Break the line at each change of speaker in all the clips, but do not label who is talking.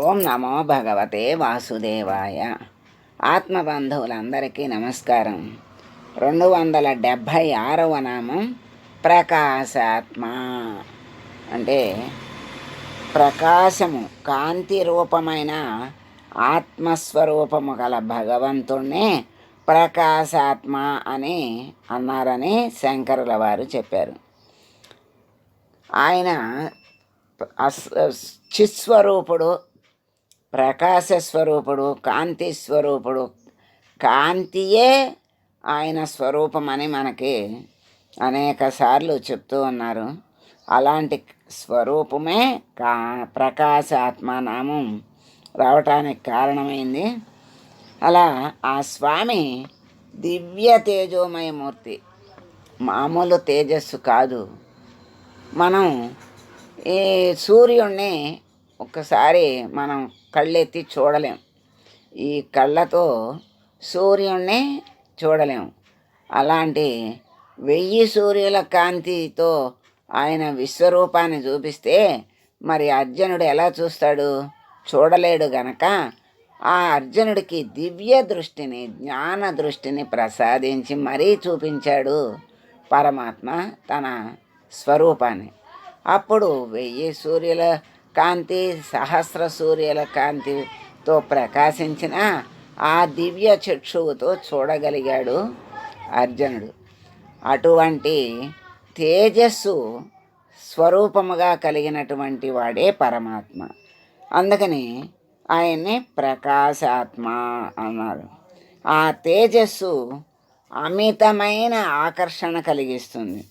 ఓం నమో భగవతే వాసుదేవాయ. ఆత్మబంధువులందరికీ నమస్కారం. రెండు వందల డెబ్భై ఆరవ నామం ప్రకాశాత్మ. అంటే ప్రకాశము కాంతి రూపమైన ఆత్మస్వరూపము గల భగవంతుణ్ణే ప్రకాశాత్మ అని అన్నారని శంకరుల వారు చెప్పారు. ఆయన చిస్వరూపుడు ప్రకాశ స్వరూపుడు కాంతి స్వరూపుడు. కాంతియే ఆయన స్వరూపమని మనకి అనేక సార్లు చెప్తూ ఉన్నారు. అలాంటి స్వరూపమే కా ప్రకాశాత్మ నామం రావటానికి కారణమైంది. అలా ఆ స్వామి దివ్య తేజోమయ మూర్తి మామూలు తేజస్సు కాదు. మనం ఈ సూర్యుణ్ణి ఒక్కసారి మనం కళ్ళెత్తి చూడలేం. ఈ కళ్ళతో సూర్యుడిని చూడలేం. అలాంటి వెయ్యి సూర్యుల కాంతితో ఆయన విశ్వరూపాన్ని చూపిస్తే మరి అర్జునుడు ఎలా చూస్తాడు? చూడలేడు గనక ఆ అర్జునుడికి దివ్య దృష్టిని జ్ఞాన దృష్టిని ప్రసాదించి మరీ చూపించాడు పరమాత్మ తన స్వరూపాన్ని. అప్పుడు వెయ్యి సూర్యుల కాంతి సహస్ర సూర్యుల కాంతితో ప్రకాశించిన ఆ దివ్య చక్షువుతో చూడగలిగాడు అర్జునుడు. అటువంటి తేజస్సు స్వరూపముగా కలిగినటువంటి వాడే పరమాత్మ. అందుకని ఆయన్ని ప్రకాశాత్మ అన్నారు. ఆ తేజస్సు అమితమైన ఆకర్షణ కలిగిస్తుంది.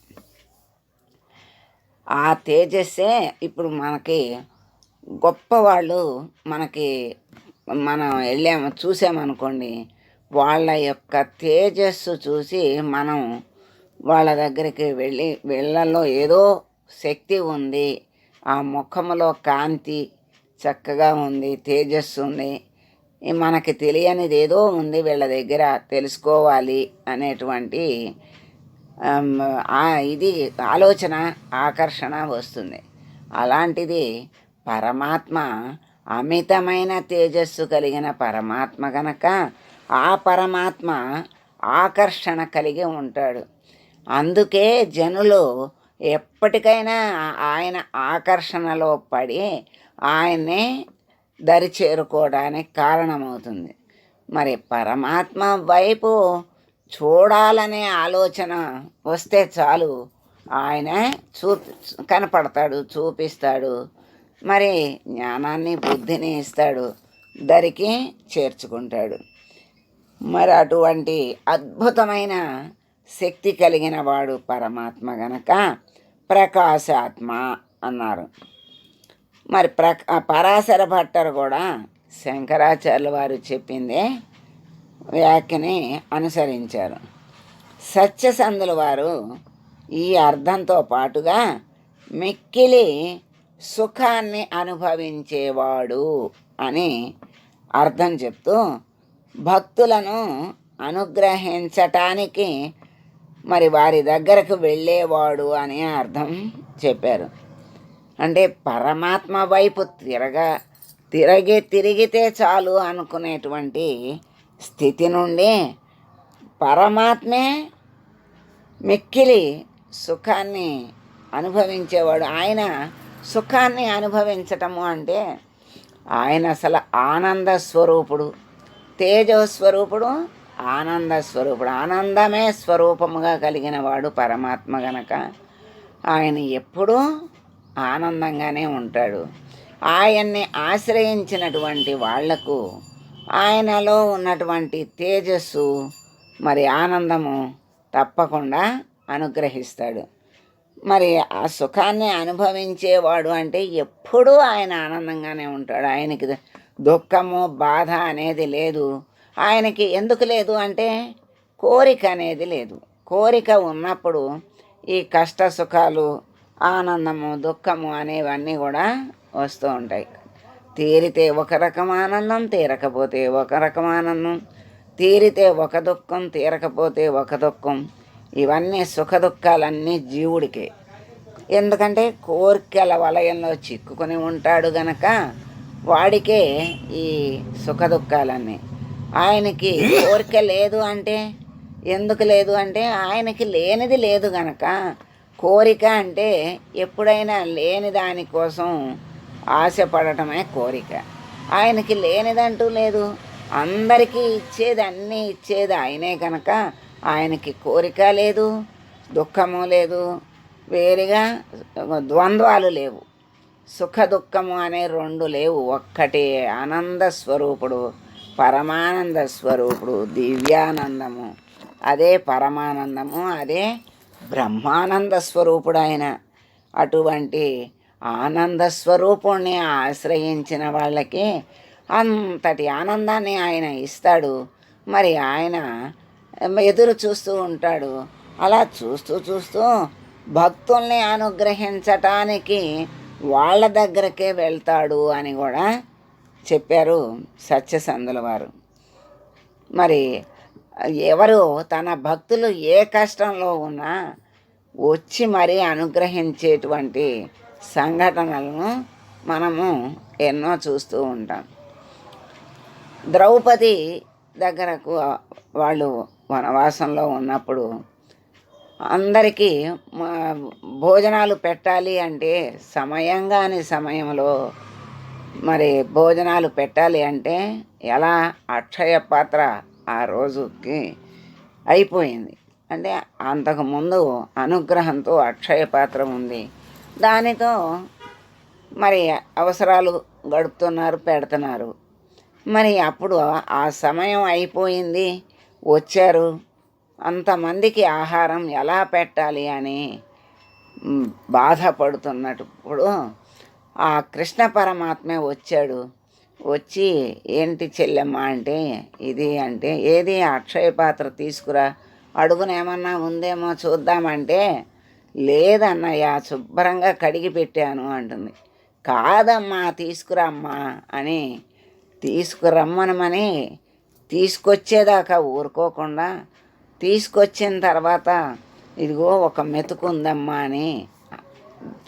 ఆ తేజస్సే ఇప్పుడు మనకి గొప్పవాళ్ళు మనకి మనం వెళ్ళాము చూసామనుకోండి వాళ్ళ యొక్క తేజస్సు చూసి మనం వాళ్ళ దగ్గరికి వెళ్ళి వీళ్ళల్లో ఏదో శక్తి ఉంది ఆ ముఖంలో కాంతి చక్కగా ఉంది తేజస్సు ఉంది మనకి తెలియనిది ఏదో ఉంది వీళ్ళ దగ్గర తెలుసుకోవాలి అనేటువంటి ఇది ఆలోచన ఆకర్షణ వస్తుంది. అలాంటిది పరమాత్మ అమితమైన తేజస్సు కలిగిన పరమాత్మ గనక ఆ పరమాత్మ ఆకర్షణ కలిగి ఉంటాడు. అందుకే జనులు ఎప్పటికైనా ఆయన ఆకర్షణలో పడి ఆయన్నే దరి చేరుకోవడానికి కారణమవుతుంది. మరి పరమాత్మ వైపు చూడాలనే ఆలోచన వస్తే చాలు. ఆయన చూపి కనపడతాడు చూపిస్తాడు. మరి జ్ఞానాన్ని బుద్ధిని ఇస్తాడు. దరికి చేర్చుకుంటాడు. మరి అటువంటి అద్భుతమైన శక్తి కలిగిన వాడు పరమాత్మ గనక ప్రకాశాత్మ అన్నారు. మరి ప్ర పరాశర భట్టరు కూడా శంకరాచార్యుల వారు చెప్పిందే వ్యాఖ్యని అనుసరించారు. సత్యసంధుల వారు ఈ అర్థంతో పాటుగా మిక్కిలి సుఖాన్ని అనుభవించేవాడు అని అర్థం చెప్తూ భక్తులను అనుగ్రహించటానికి మరి వారి దగ్గరకు వెళ్ళేవాడు అని అర్థం చెప్పారు. అంటే పరమాత్మ వైపు తిరగ తిరగి తిరిగితే చాలు అనుకునేటువంటి స్థితి నుండి పరమాత్మే మిక్కిలి సుఖాన్ని అనుభవించేవాడు. ఆయన సుఖాన్ని అనుభవించటము అంటే ఆయన అసలు ఆనంద స్వరూపుడు. తేజస్వరూపుడు ఆనంద స్వరూపుడు. ఆనందమే స్వరూపముగా కలిగిన వాడు పరమాత్మ గనక ఆయన ఎప్పుడూ ఆనందంగానే ఉంటాడు. ఆయన్ని ఆశ్రయించినటువంటి వాళ్ళకు ఆయనలో ఉన్నటువంటి తేజస్సు మరి ఆనందము తప్పకుండా అనుగ్రహిస్తాడు. మరి ఆ సుఖాన్ని అనుభవించేవాడు అంటే ఎప్పుడూ ఆయన ఆనందంగానే ఉంటాడు. ఆయనకి దుఃఖము బాధ అనేది లేదు. ఆయనకి ఎందుకు లేదు అంటే కోరిక అనేది లేదు. కోరిక ఉన్నప్పుడు ఈ కష్ట సుఖాలు ఆనందము దుఃఖము అనేవన్నీ కూడా వస్తూ ఉంటాయి. తీరితే ఒక రకం ఆనందం తీరకపోతే ఒక రకం ఆనందం. తీరితే ఒక దుఃఖం తీరకపోతే ఒక దుఃఖం. ఇవన్నీ సుఖ దుఃఖాలన్నీ జీవుడికే. ఎందుకంటే కోరికల వలయంలో చిక్కుకొని ఉంటాడు గనక వాడికే ఈ సుఖ దుఃఖాలన్నీ. ఆయనకి కోరిక లేదు అంటే ఎందుకు లేదు అంటే ఆయనకి లేనిది లేదు గనక కోరిక అంటే ఎప్పుడైనా లేని దానికోసం ఆశపడటమే కోరిక. ఆయనకి లేనిదంటూ లేదు. అందరికీ ఇచ్చేది అన్నీ ఇచ్చేది ఆయనే కనుక ఆయనకి కోరిక లేదు దుఃఖము లేదు. వేరుగా ద్వంద్వాలు లేవు. సుఖ దుఃఖము అనే రెండు లేవు. ఒక్కటే ఆనంద స్వరూపుడు పరమానంద స్వరూపుడు దివ్యానందము. అదే పరమానందము అదే బ్రహ్మానంద స్వరూపుడు ఆయన. అటువంటి ఆనంద స్వరూపుణ్ణి ఆశ్రయించిన వాళ్ళకి అంతటి ఆనందాన్ని ఆయన ఇస్తాడు. మరి ఆయన ఎదురు చూస్తూ ఉంటాడు. అలా చూస్తూ చూస్తూ భక్తుల్ని అనుగ్రహించటానికి వాళ్ళ దగ్గరకే వెళ్తాడు అని కూడా చెప్పారు సత్యసందుల వారు. మరి ఎవరు తన భక్తులు ఏ కష్టంలో ఉన్నా వచ్చి మరీ అనుగ్రహించేటువంటి సంఘటనలను మనము ఎన్నో చూస్తూ ఉంటాం. ద్రౌపది దగ్గరకు వాళ్ళు వనవాసంలో ఉన్నప్పుడు అందరికీ భోజనాలు పెట్టాలి అంటే సమయం కాని సమయంలో మరి భోజనాలు పెట్టాలి అంటే ఎలా అక్షయ పాత్ర ఆ రోజుకి అయిపోయింది. అంటే అంతకుముందు అనుగ్రహంతో అక్షయ పాత్ర ఉంది. దానితో మరి అవసరాలు గడుపుతున్నారు పెడుతున్నారు. మరి అప్పుడు ఆ సమయం అయిపోయింది. వచ్చారు. అంతమందికి ఆహారం ఎలా పెట్టాలి అని బాధపడుతున్నప్పుడు ఆ కృష్ణ పరమాత్మే వచ్చాడు. వచ్చి ఏంటి చెల్లెమ్మ అంటే ఇది అంటే ఏది అక్షయ పాత్ర తీసుకురా అడుగునేమన్నా ఉందేమో చూద్దామంటే లేదన్నయ్య శుభ్రంగా కడిగి పెట్టాను అంటుంది. కాదమ్మా తీసుకురమ్మా అని తీసుకురమ్మనమని తీసుకొచ్చేదాకా ఊరుకోకుండా తీసుకొచ్చిన తర్వాత ఇదిగో ఒక మెతుకుందమ్మా అని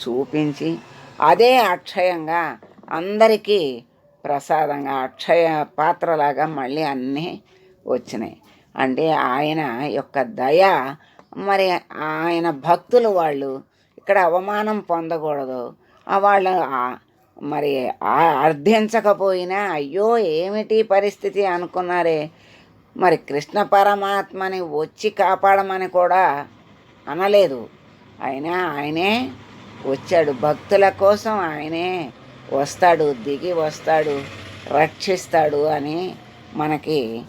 చూపించి అదే అక్షయంగా అందరికీ ప్రసాదంగా అక్షయ పాత్రలాగా మళ్ళీ అన్నీ వచ్చినాయి. అంటే ఆయన యొక్క దయ మరి ఆయన భక్తులు వాళ్ళు ఇక్కడ అవమానం పొందకూడదు. వాళ్ళు మరి అర్థించకపోయినా అయ్యో ఏమిటి పరిస్థితి అనుకున్నారే. మరి కృష్ణ పరమాత్మని వచ్చి కాపాడమని కూడా అనలేదు. అయినా ఆయనే వచ్చాడు. భక్తుల కోసం ఆయనే వస్తాడు దిగి వస్తాడు రక్షిస్తాడు అని మనకి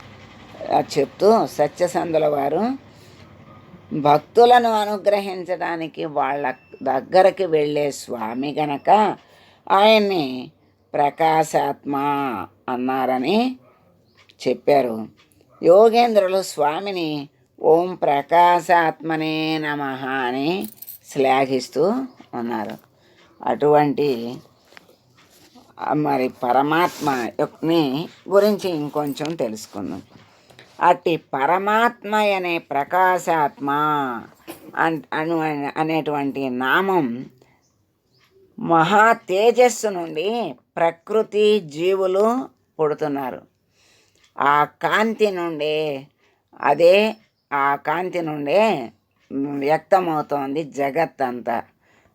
చెప్తూ సత్యసంధుల వారు భక్తులను అనుగ్రహించడానికి వాళ్ళ దగ్గరకు వెళ్ళే స్వామి గనక ఆయన్ని ప్రకాశాత్మ అన్నారని చెప్పారు. యోగేంద్రులు స్వామిని ఓం ప్రకాశాత్మనే నమ అని శ్లాఘిస్తూ ఉన్నారు. అటువంటి మరి పరమాత్మ యొక్కని గురించి ఇంకొంచెం తెలుసుకుందాం. అట్టి పరమాత్మ అనే ప్రకాశాత్మ అను అనేటువంటి నామం మహా తేజస్సు నుండి ప్రకృతి జీవులు పుడుతున్నారు. ఆ కాంతి నుండే అదే ఆ కాంతి నుండే వ్యక్తమవుతోంది జగత్ అంతా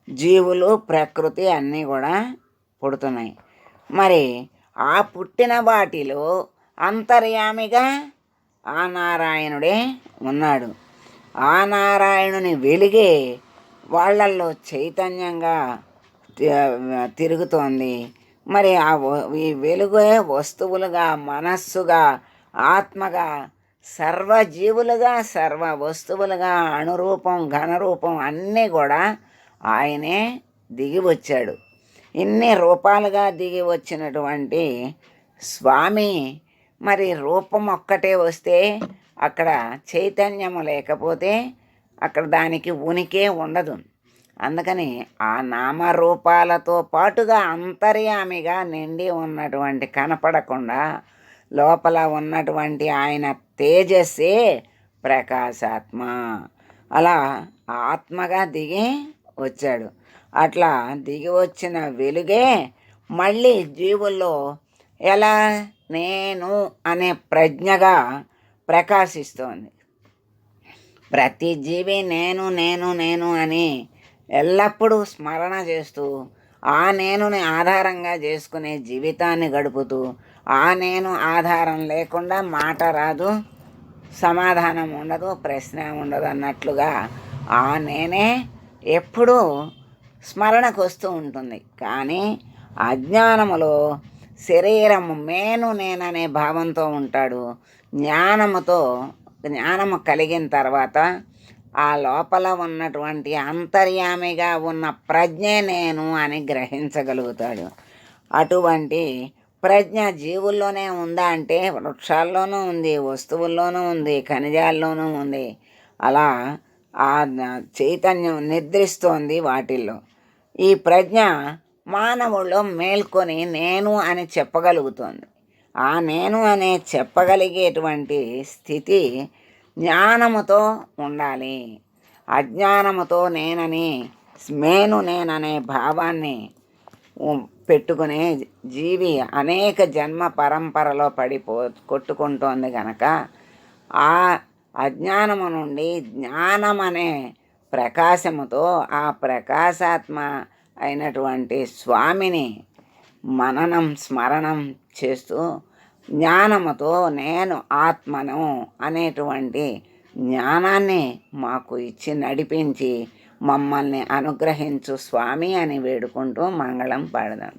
జీవులు ప్రకృతి అన్నీ కూడా పుడుతున్నాయి. మరి ఆ పుట్టిన వాటిలో అంతర్యామిగా ఆ నారాయణుడే ఉన్నాడు. ఆ నారాయణుని వెలిగే వాళ్ళల్లో చైతన్యంగా తిరుగుతోంది. మరి ఆ ఈ వెలుగే వస్తువులుగా మనస్సుగా ఆత్మగా సర్వజీవులుగా సర్వ వస్తువులుగా అణురూపం ఘనరూపం అన్నీ కూడా ఆయనే దిగి వచ్చాడు. ఇన్ని రూపాలుగా దిగి వచ్చినటువంటి స్వామి మరి రూపం ఒక్కటే వస్తే అక్కడ చైతన్యము లేకపోతే అక్కడ దానికి ఉనికే ఉండదు. అందుకని ఆ నామరూపాలతో పాటుగా అంతర్యామిగా నిండి ఉన్నటువంటి కనపడకుండా లోపల ఉన్నటువంటి ఆయన తేజస్సే ప్రకాశాత్మ. అలా ఆత్మగా దిగి వచ్చాడు. అట్లా దిగి వచ్చిన వెలుగే మళ్ళీ జీవుల్లో ఎలా నేను అనే ప్రజ్ఞగా ప్రకాశిస్తోంది. ప్రతి జీవి నేను నేను నేను అని ఎల్లప్పుడూ స్మరణ చేస్తూ ఆ నేనుని ఆధారంగా చేసుకునే జీవితాన్ని గడుపుతూ ఆ నేను ఆధారం లేకుండా మాట రాదు సమాధానం ఉండదు ప్రశ్న ఉండదు అన్నట్లుగా ఆ నేనే ఎప్పుడూ స్మరణకు వస్తూ ఉంటుంది. కానీ అజ్ఞానములో శరీరము మేను నేననే భావంతో ఉంటాడు. జ్ఞానముతో జ్ఞానము కలిగిన తర్వాత ఆ లోపల ఉన్నటువంటి అంతర్యామిగా ఉన్న ప్రజ్ఞే నేను అని గ్రహించగలుగుతాడు. అటువంటి ప్రజ్ఞ జీవుల్లోనే ఉందా అంటే వృక్షాల్లోనూ ఉంది వస్తువుల్లోనూ ఉంది ఖనిజాల్లోనూ ఉంది. అలా ఆ చైతన్యం నిద్రిస్తోంది వాటిల్లో. ఈ ప్రజ్ఞ మానవుల్లో మేల్కొని నేను అని చెప్పగలుగుతుంది. ఆ నేను అనే చెప్పగలిగేటువంటి స్థితి జ్ఞానముతో ఉండాలి. అజ్ఞానముతో నేనని నేను నేననే భావాన్ని పెట్టుకునే జీవి అనేక జన్మ పరంపరలో పడిపో కొట్టుకుంటోంది కనుక ఆ అజ్ఞానము నుండి జ్ఞానం అనే ప్రకాశముతో ఆ ప్రకాశాత్మ అయినటువంటి స్వామిని మననం స్మరణం చేస్తూ జ్ఞానముతో నేను ఆత్మను అనేటువంటి జ్ఞానాన్ని మాకు ఇచ్చి నడిపించి మమ్మల్ని అనుగ్రహించు స్వామి అని వేడుకుంటూ మంగళం పాడదాం.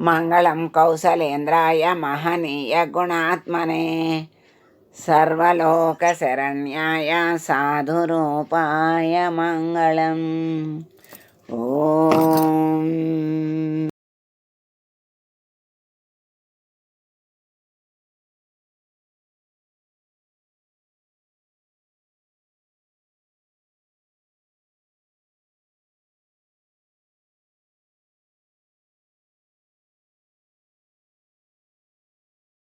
మంగళం కౌశలేంద్రాయ మహనీయ గుణాత్మనే సర్వలోక శరణ్యాయ సాధురూపాయ మంగళం. ఓ